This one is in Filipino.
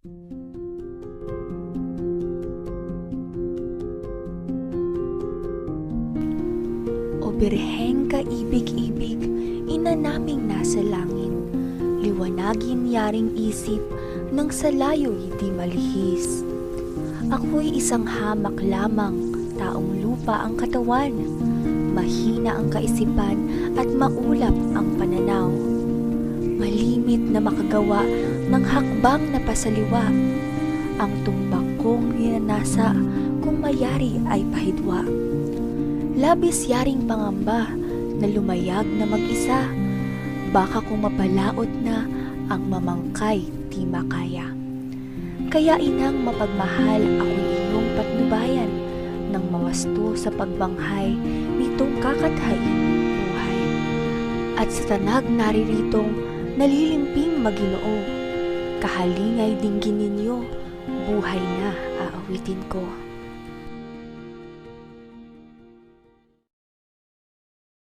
O birheng kaibig-ibig, ina naming nasa langit, liwanagin yaring isip, nang sa layo'y di malihis. Ako'y isang hamak lamang, taong lupa ang katawan, mahina ang kaisipan at maulap ang pananaw. Malimit na makagawa ng hakbang na pasaliwa, ang tumbang kong ninanasa kung mayari ay pahidwa. Labis yaring pangamba na lumayag na mag-isa, baka kung mapalaot na ang mamangkay di makaya. Kaya inang mapagmahal ako'y inyong patnubayan nang mawasto sa pagbanghay nitong kakathain buhay. At sa tanag nariritong nalilimping maginoo, kahalingay dinggin ninyo, buhay na aawitin ko.